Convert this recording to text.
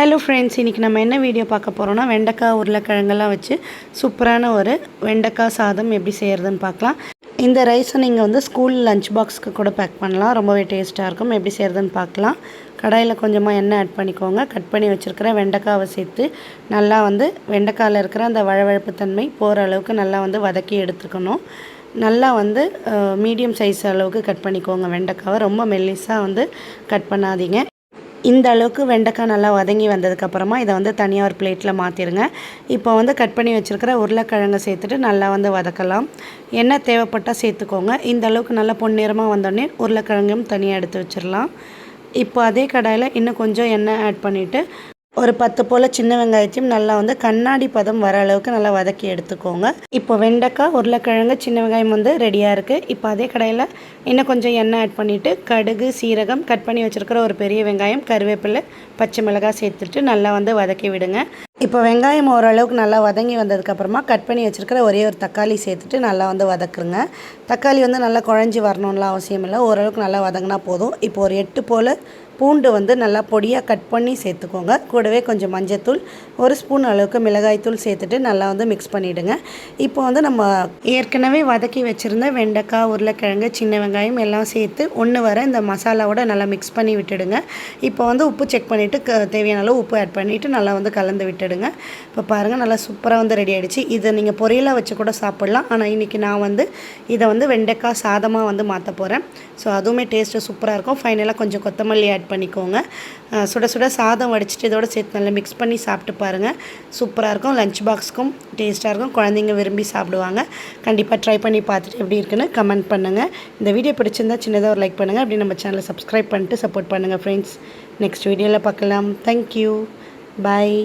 Hello friends இன்றைக்கி நம்ம என்ன வீடியோ பார்க்க போகிறோம்னா வெண்டைக்காய் உருளைக்கிழங்கெல்லாம் வச்சு சூப்பரான ஒரு வெண்டைக்காய் சாதம் எப்படி செய்கிறதுன்னு பார்க்கலாம். இந்த ரைஸை நீங்கள் வந்து ஸ்கூல் லஞ்ச் பாக்ஸ்க்கு கூட பேக் பண்ணலாம். ரொம்பவே டேஸ்ட்டாக இருக்கும். எப்படி செய்கிறதுன்னு பார்க்கலாம். கடாயில் கொஞ்சமாக எண்ணெய் ஆட் பண்ணிக்கோங்க. கட் பண்ணி வச்சுருக்கிற வெண்டைக்காவை சேர்த்து நல்லா வந்து வெண்டைக்காயில் இருக்கிற அந்த வழவழப்பு தன்மை போகிற அளவுக்கு நல்லா வந்து வதக்கி எடுத்துக்கணும். நல்லா வந்து மீடியம் சைஸ் அளவுக்கு கட் பண்ணிக்கோங்க வெண்டைக்காவை. ரொம்ப மெல்லிஸாக வந்து கட் பண்ணாதீங்க. இந்த அளவுக்கு வெண்டைக்காய் நல்லா வதங்கி வந்ததுக்கப்புறமா இதை வந்து தனியாக ஒரு பிளேட்டில் மாற்றிடுங்க இப்போ வந்து கட் பண்ணி வச்சுருக்கிற உருளைக்கிழங்கு சேர்த்துட்டு நல்லா வந்து வதக்கலாம். எண்ணெய் தேவைப்பட்டால் சேர்த்துக்கோங்க. இந்த அளவுக்கு நல்லா பொன்னிறமாக வந்தோடனே உருளைக்கிழங்கும் தனியாக எடுத்து வச்சிடலாம் இப்போ அதே கடாயில் இன்னும் கொஞ்சம் எண்ணெய் ஆட் பண்ணிவிட்டு ஒரு பத்து போல் சின்ன வெங்காயத்தையும் நல்லா வந்து கண்ணாடி பதம் வர அளவுக்கு நல்லா வதக்கி எடுத்துக்கோங்க. இப்போ வெண்டைக்காய் உருளைக்கிழங்கு சின்ன வெங்காயம் வந்து ரெடியாக இருக்குது இப்போ அதே கடையில் இன்னும் கொஞ்சம் எண்ணெய் ஆட் பண்ணிவிட்டு கடுகு சீரகம் கட் பண்ணி வச்சுருக்கிற ஒரு பெரிய வெங்காயம் கருவேப்பிலை பச்சை மிளகாய் சேர்த்துட்டு நல்லா வந்து வதக்கி விடுங்க. இப்போ வெங்காயம் ஓரளவுக்கு நல்லா வதங்கி வந்ததுக்கப்புறமா கட் பண்ணி வச்சுருக்கிற ஒரே ஒரு தக்காளி சேர்த்துட்டு நல்லா வந்து வதக்குருங்க தக்காளி வந்து நல்லா குழஞ்சி வரணும்லாம் அவசியம் இல்லை. ஓரளவுக்கு நல்லா வதங்கினா போதும். இப்போ ஒரு எட்டு போல் பூண்டு வந்து நல்லா பொடியாக கட் பண்ணி சேர்த்துக்கோங்க. கூடவே கொஞ்சம் மஞ்சத்தூள் ஒரு ஸ்பூன் அளவுக்கு மிளகாய்த்தூள் சேர்த்துட்டு நல்லா வந்து மிக்ஸ் பண்ணிவிடுங்க இப்போ வந்து நம்ம ஏற்கனவே வதக்கி வச்சுருந்த வெண்டைக்காய் உருளைக்கிழங்கு சின்ன வெங்காயம் எல்லாம் சேர்த்து ஒன்று வர இந்த மசாலாவோட நல்லா மிக்ஸ் பண்ணி விட்டுடுங்க. இப்போ வந்து உப்பு செக் பண்ணிவிட்டு க தேவையான அளவு உப்பு ஆட் பண்ணிவிட்டு நல்லா வந்து கலந்து விட்டுடுங்க. இப்போ பாருங்கள் நல்லா சூப்பராக வந்து ரெடி ஆகிடுச்சு இதை நீங்கள் பொரியலாக வச்சு கூட சாப்பிட்லாம். ஆனால் இன்றைக்கி நான் வந்து இதை வந்து வெண்டைக்காய் சாதமாக வந்து மாற்ற போகிறேன் ஸோ அதுவுமே டேஸ்ட்டு சூப்பராக இருக்கும். ஃபைனலாக கொஞ்சம் கொத்தமல்லி ஆட் பண்ணிக்கோங்க. சுட சுட சாதம் வடிச்சிட்டு இதோட சேர்த்து நல்லா மிக்ஸ் பண்ணி சாப்பிட்டு பாருங்கள் சூப்பராக இருக்கும். லஞ்ச் பாக்ஸ்க்கும் டேஸ்ட்டாக இருக்கும். குழந்தைங்க விரும்பி சாப்பிடுவாங்க. கண்டிப்பாக ட்ரை பண்ணி பார்த்துட்டு எப்படி இருக்குன்னு கமெண்ட் பண்ணுங்கள் இந்த வீடியோ பிடிச்சிருந்தா சின்னதாக ஒரு லைக் பண்ணுங்கள் அப்படி நம்ம சேனலை சப்ஸ்கிரைப் பண்ணிட்டு சப்போர்ட் பண்ணுங்கள் ஃப்ரெண்ட்ஸ் நெக்ஸ்ட் வீடியோவில் பார்க்கலாம். Thank you bye